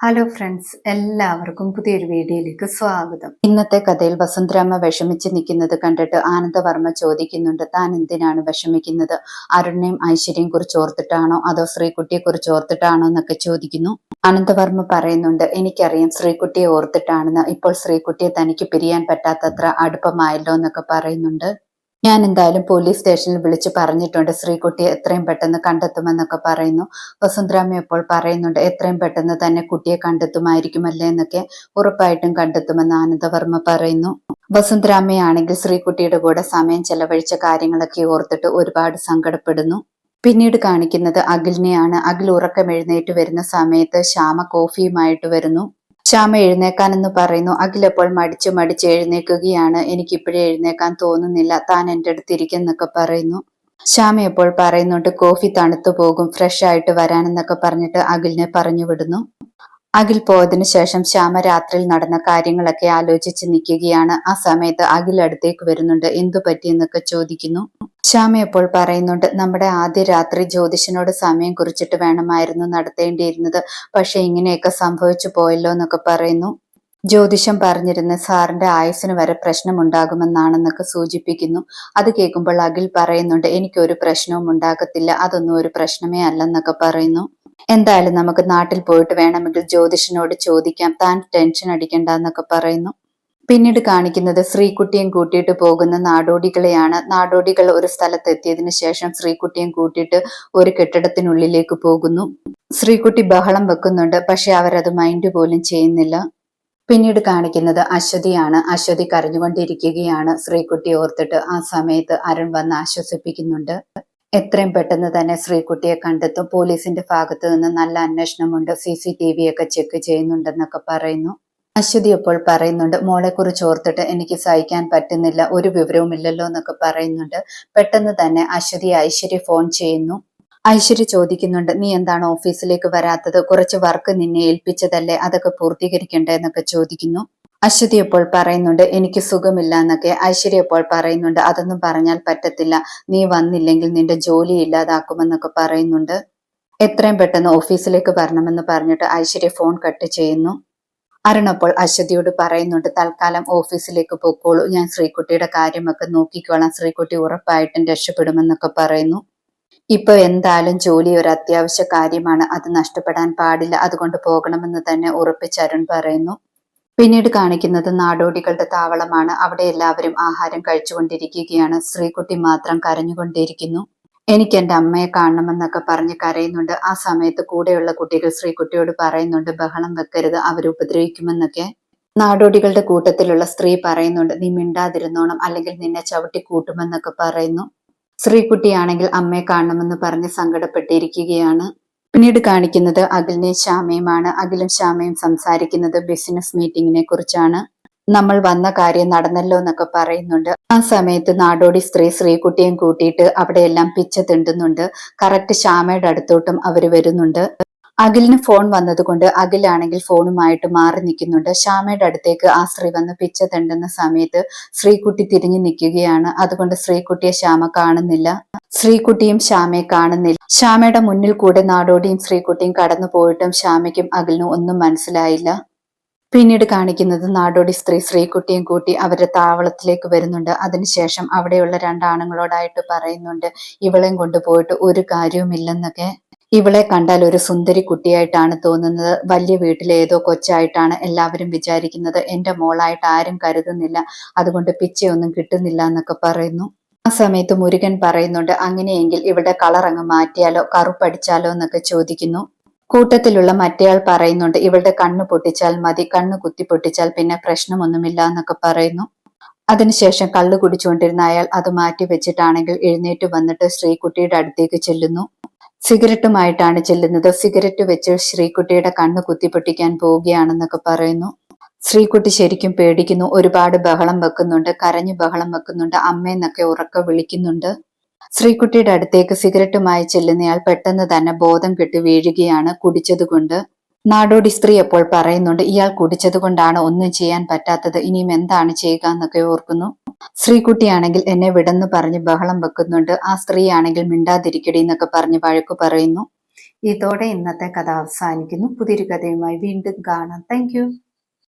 Hello friends എല്ലാവർക്കും പുതിയൊരു വീഡിയോയിലേക്ക് സ്വാഗതം. ഇന്നത്തെ കഥയിൽ വസുന്ധരാമ്മ വിഷമിച്ച് നിൽക്കുന്നത് കണ്ടിട്ട് ആനന്ദവർമ്മ ചോദിക്കുന്നുണ്ട് താൻ എന്തിനാണ് വിഷമിക്കുന്നത്? അരുണിനെയും ഐശ്വര്യയും കുറിച്ച് ഓർത്തിട്ടാണോ അതോ ശ്രീകുട്ടിയെ കുറിച്ച് ഓർത്തിട്ടാണോ എന്നൊക്കെ ചോദിക്കുന്നു. ആനന്ദവർമ്മ പറയുന്നുണ്ട് എനിക്കറിയാം ശ്രീകുട്ടിയെ ഓർത്തിട്ടാണെന്ന്. ഇപ്പോൾ ശ്രീകുട്ടിയെ തനിക്ക് പിരിയാൻ പറ്റാത്തത്ര അടുപ്പമായല്ലോ എന്നൊക്കെ പറയുന്നുണ്ട്. ഞാൻ എന്തായാലും പോലീസ് സ്റ്റേഷനിൽ വിളിച്ച് പറഞ്ഞിട്ടുണ്ട് ശ്രീകുട്ടി എത്രയും പെട്ടെന്ന് കണ്ടെത്തുമെന്നൊക്കെ പറയുന്നു. വസുന്ധരാമ ഇപ്പോൾ പറയുന്നുണ്ട് എത്രയും പെട്ടെന്ന് തന്നെ കുട്ടിയെ കണ്ടെത്തുമായിരിക്കുമല്ലേ എന്നൊക്കെ ഉറപ്പായിട്ടും കണ്ടെത്തുമെന്ന് ആനന്ദവർമ്മ പറയുന്നു. വസുന്ധരാമയാണെങ്കിൽ ശ്രീകുട്ടിയുടെ കൂടെ സമയം ചെലവഴിച്ച കാര്യങ്ങളൊക്കെ ഓർത്തിട്ട് ഒരുപാട് സങ്കടപ്പെടുന്നു. പിന്നീട് കാണിക്കുന്നത് അഖിലിനെയാണ്. അഖിൽ ഉറക്കം എഴുന്നേറ്റ് വരുന്ന സമയത്ത് ശ്യാമ കോഫിയുമായിട്ട് വരുന്നു. ശ്യാമ എഴുന്നേക്കാനെന്ന് പറയുന്നു. അഖിലപ്പോൾ മടിച്ചു മടിച്ച് എഴുന്നേൽക്കുകയാണ്. എനിക്കിപ്പോഴേ എഴുന്നേക്കാൻ തോന്നുന്നില്ല. താൻ എന്റെ അടുത്ത് ഇരിക്കുന്നൊക്കെ പറയുന്നു. ശ്യാമ എപ്പോൾ പറയുന്നുണ്ട്. കോഫി തണുത്തു പോകും. ഫ്രഷ് ആയിട്ട് വരാനെന്നൊക്കെ പറഞ്ഞിട്ട് അഖിലിനെ പറഞ്ഞു വിടുന്നു. അഖിൽ പോയതിനു ശേഷം ശ്യാമ രാത്രിയിൽ നടന്ന കാര്യങ്ങളൊക്കെ ആലോചിച്ച് നിൽക്കുകയാണ്. ആ സമയത്ത് അഖിൽ അടുത്തേക്ക് വരുന്നുണ്ട്. എന്തു പറ്റിയെന്നൊക്കെ ചോദിക്കുന്നു. ശ്യാമ പറയുന്നുണ്ട് നമ്മുടെ ആദ്യ രാത്രി ജ്യോതിഷനോട് സമയം കുറിച്ചിട്ട് വേണമായിരുന്നു നടത്തേണ്ടിയിരുന്നത്. പക്ഷെ ഇങ്ങനെയൊക്കെ സംഭവിച്ചു പോയല്ലോ എന്നൊക്കെ പറയുന്നു. ജ്യോതിഷം പറഞ്ഞിരുന്ന സാറിന്റെ ആയുസിന് വരെ പ്രശ്നമുണ്ടാകുമെന്നാണെന്നൊക്കെ സൂചിപ്പിക്കുന്നു. അത് കേൾക്കുമ്പോൾ അഖിൽ പറയുന്നുണ്ട് എനിക്കൊരു പ്രശ്നവും ഉണ്ടാകത്തില്ല. അതൊന്നും ഒരു പ്രശ്നമേ അല്ലെന്നൊക്കെ പറയുന്നു. എന്തായാലും നമുക്ക് നാട്ടിൽ പോയിട്ട് വേണമെങ്കിൽ ജ്യോതിഷനോട് ചോദിക്കാം. താൻ ടെൻഷൻ അടിക്കണ്ട എന്നൊക്കെ പറയുന്നു. പിന്നീട് കാണിക്കുന്നത് ശ്രീകുട്ടിയും കൂട്ടിയിട്ട് പോകുന്ന നാടോടികളെയാണ്. നാടോടികൾ ഒരു സ്ഥലത്ത് എത്തിയതിനു ശേഷം ശ്രീകുട്ടിയും കൂട്ടിയിട്ട് ഒരു കെട്ടിടത്തിനുള്ളിലേക്ക് പോകുന്നു. ശ്രീകുട്ടി ബഹളം വെക്കുന്നുണ്ട് പക്ഷെ അവരത് മൈൻഡ് പോലും ചെയ്യുന്നില്ല. പിന്നീട് കാണിക്കുന്നത് അശ്വതിയാണ്. അശ്വതി കരഞ്ഞുകൊണ്ടിരിക്കുകയാണ്. ശ്രീകുട്ടി ഓർത്തിട്ട് ആ സമയത്ത് അരുൺ വന്ന് ആശ്വസിപ്പിക്കുന്നുണ്ട്. എത്രയും പെട്ടെന്ന് തന്നെ ശ്രീകുട്ടിയെ കണ്ടെത്തും. പോലീസിന്റെ ഭാഗത്ത് നിന്ന് നല്ല അന്വേഷണമുണ്ട്. സി സി ടി വി ഒക്കെ ചെക്ക് ചെയ്യുന്നുണ്ടെന്നൊക്കെ പറയുന്നു. അശ്വതി അപ്പോൾ പറയുന്നുണ്ട് മോളെ കുറിച്ച് ഓർത്തിട്ട് എനിക്ക് സഹിക്കാൻ പറ്റുന്നില്ല ഒരു വിവരവും ഇല്ലല്ലോ എന്നൊക്കെ പറയുന്നുണ്ട്. പെട്ടെന്ന് തന്നെ അശ്വതി ഐശ്വര്യ ഫോൺ ചെയ്യുന്നു. ഐശ്വര്യ ചോദിക്കുന്നുണ്ട് നീ എന്താണ് ഓഫീസിലേക്ക് വരാത്തത്? കുറച്ച് വർക്ക് നിന്നെ ഏൽപ്പിച്ചതല്ലേ? അതൊക്കെ പൂർത്തീകരിക്കണ്ടേ? എന്നൊക്കെ ചോദിക്കുന്നു. അശ്വതി ഇപ്പോൾ പറയുന്നുണ്ട് എനിക്ക് സുഖമില്ല എന്നൊക്കെ ഐശ്വര്യ ഇപ്പോൾ പറയുന്നുണ്ട് അതൊന്നും പറഞ്ഞാൽ പറ്റത്തില്ല. നീ വന്നില്ലെങ്കിൽ നിന്റെ ജോലി ഇല്ലാതാക്കുമെന്നൊക്കെ പറയുന്നുണ്ട്. എത്രയും പെട്ടെന്ന് ഓഫീസിലേക്ക് വരണമെന്ന് പറഞ്ഞിട്ട് ഐശ്വര്യ ഫോൺ കട്ട് ചെയ്യുന്നു. അരുണപ്പോൾ അശ്വതിയോട് പറയുന്നുണ്ട് തൽക്കാലം ഓഫീസിലേക്ക് പോയിക്കോളൂ ഞാൻ ശ്രീകുട്ടിയുടെ കാര്യമൊക്കെ നോക്കിക്കോളാം. ശ്രീകുട്ടി ഉറപ്പായിട്ടും രക്ഷപ്പെടുമെന്നൊക്കെ പറയുന്നു. ഇപ്പൊ എന്തായാലും ജോലി ഒരു അത്യാവശ്യ കാര്യമാണ്. അത് നഷ്ടപ്പെടാൻ പാടില്ല. അതുകൊണ്ട് പോകണമെന്ന് തന്നെ ഉറപ്പിച്ച് അരുൺ പറയുന്നു. പിന്നീട് കാണിക്കുന്നത് നാടോടികളുടെ താവളമാണ്. അവിടെ എല്ലാവരും ആഹാരം കഴിച്ചുകൊണ്ടിരിക്കുകയാണ്. ശ്രീകുട്ടി മാത്രം കരഞ്ഞുകൊണ്ടിരിക്കുന്നു. എനിക്ക് എന്റെ അമ്മയെ കാണണമെന്നൊക്കെ പറഞ്ഞ് കരയുന്നുണ്ട്. ആ സമയത്ത് കൂടെയുള്ള കുട്ടികൾ ശ്രീകുട്ടിയോട് പറയുന്നുണ്ട് ബഹളം വെക്കരുത് അവരെ ഉപദ്രവിക്കുമെന്നൊക്കെ. നാടോടികളുടെ കൂട്ടത്തിലുള്ള സ്ത്രീ പറയുന്നുണ്ട് നീ മിണ്ടാതിരുന്നോണം അല്ലെങ്കിൽ നിന്നെ ചവിട്ടി കൂട്ടുമെന്നൊക്കെ പറയുന്നു. ശ്രീകുട്ടിയാണെങ്കിൽ അമ്മയെ കാണണമെന്ന് പറഞ്ഞ് സങ്കടപ്പെട്ടിരിക്കുകയാണ്. പിന്നീട് കാണിക്കുന്നത് അഖിലിനെ ശ്യാമയുമാണ്. അഖിലും ശ്യാമയും സംസാരിക്കുന്നത് ബിസിനസ് മീറ്റിങ്ങിനെ കുറിച്ചാണ് നമ്മൾ വന്ന കാര്യം നടന്നല്ലോ എന്നൊക്കെ പറയുന്നുണ്ട്. ആ സമയത്ത് നാടോടി സ്ത്രീ ശ്രീകുട്ടിയും കൂട്ടിയിട്ട് അവിടെയെല്ലാം പിച്ച തിണ്ടുന്നുണ്ട്. കറക്റ്റ് ശ്യാമയുടെ അടുത്തോട്ടും അവർ വരുന്നുണ്ട്. അഖിലിന് ഫോൺ വന്നതുകൊണ്ട് അഖിലാണെങ്കിൽ ഫോണുമായിട്ട് മാറി നിൽക്കുന്നുണ്ട്. ശ്യാമയുടെ അടുത്തേക്ക് ആ സ്ത്രീ വന്ന് പിച്ച തെണ്ടുന്ന സമയത്ത് ശ്രീകുട്ടി തിരിഞ്ഞു നിൽക്കുകയാണ്. അതുകൊണ്ട് ശ്രീകുട്ടിയെ ശ്യാമ കാണുന്നില്ല. ശ്രീകുട്ടിയും ശ്യാമയെ കാണുന്നില്ല. ശ്യാമയുടെ മുന്നിൽ കൂടെ നാടോടിയും ശ്രീകുട്ടിയും കടന്നു പോയിട്ടും ശ്യാമയ്ക്കും അഖിലിനും ഒന്നും മനസ്സിലായില്ല. പിന്നീട് കാണിക്കുന്നത് നാടോടി സ്ത്രീ ശ്രീകുട്ടിയും കൂട്ടി അവരുടെ താവളത്തിലേക്ക് വരുന്നുണ്ട്. അതിനുശേഷം അവിടെയുള്ള രണ്ടാണുങ്ങളോടായിട്ട് പറയുന്നുണ്ട് ഇവളെയും കൊണ്ടുപോയിട്ട് ഒരു കാര്യവുമില്ലെന്നൊക്കെ. ഇവളെ കണ്ടാൽ ഒരു സുന്ദരി കുട്ടിയായിട്ടാണ് തോന്നുന്നത്. വലിയ വീട്ടിലെ ഏതോ കൊച്ചായിട്ടാണ് എല്ലാവരും വിചാരിക്കുന്നത്. എന്റെ മോളായിട്ട് ആരും കരുതുന്നില്ല. അതുകൊണ്ട് പിച്ചയൊന്നും കിട്ടുന്നില്ല എന്നൊക്കെ പറയുന്നു. ആ സമയത്ത് മുരുകൻ പറയുന്നുണ്ട് അങ്ങനെയെങ്കിൽ ഇവിടെ കളർ അങ്ങ് മാറ്റിയാലോ? കറുപ്പടിച്ചാലോ? എന്നൊക്കെ ചോദിക്കുന്നു. കൂട്ടത്തിലുള്ള മറ്റേയാൾ പറയുന്നുണ്ട് ഇവളുടെ കണ്ണു പൊട്ടിച്ചാൽ മതി കണ്ണു കുത്തി പൊട്ടിച്ചാൽ പിന്നെ പ്രശ്നമൊന്നുമില്ല എന്നൊക്കെ പറയുന്നു. അതിനുശേഷം കള്ള് കുടിച്ചുകൊണ്ടിരുന്ന അയാൾ അത് മാറ്റി വെച്ചിട്ടാണെങ്കിൽ എഴുന്നേറ്റ് വന്നിട്ട് ശ്രീകുട്ടിയുടെ അടുത്തേക്ക് ചെല്ലുന്നു. സിഗരറ്റുമായിട്ടാണ് ചെല്ലുന്നത്. സിഗരറ്റ് വെച്ച് ശ്രീകുട്ടിയുടെ കണ്ണ് കുത്തിപ്പൊട്ടിക്കാൻ പോവുകയാണെന്നൊക്കെ പറയുന്നു. ശ്രീകുട്ടി ശരിക്കും പേടിക്കുന്നു. ഒരുപാട് ബഹളം വെക്കുന്നുണ്ട്. കരഞ്ഞു ബഹളം വെക്കുന്നുണ്ട്. അമ്മയെന്നൊക്കെ ഉറക്ക വിളിക്കുന്നുണ്ട്. ശ്രീകുട്ടിയുടെ അടുത്തേക്ക് സിഗരറ്റുമായി ചെല്ലുന്നയാൾ പെട്ടെന്ന് തന്നെ ബോധം കെട്ട് വീഴുകയാണ് കുടിച്ചതുകൊണ്ട്. നാടോടി സ്ത്രീ അപ്പോൾ പറയുന്നുണ്ട് ഇയാൾ കുടിച്ചതുകൊണ്ടാണ് ഒന്നും ചെയ്യാൻ പറ്റാത്തത് ഇനിയും എന്താണ് ചെയ്യുക എന്നൊക്കെ ഓർക്കുന്നു. ശ്രീകുട്ടിയാണെങ്കിൽ എന്നെ വിടന്ന് പറഞ്ഞ് ബഹളം വെക്കുന്നുണ്ട് ആ സ്ത്രീ ആണെങ്കിൽ മിണ്ടാതിരിക്കടി എന്നൊക്കെ പറഞ്ഞ് വഴക്കു പറയുന്നു. ഇതോടെ ഇന്നത്തെ കഥ അവസാനിക്കുന്നു. പുതിയൊരു കഥയുമായി വീണ്ടും കാണാം. താങ്ക്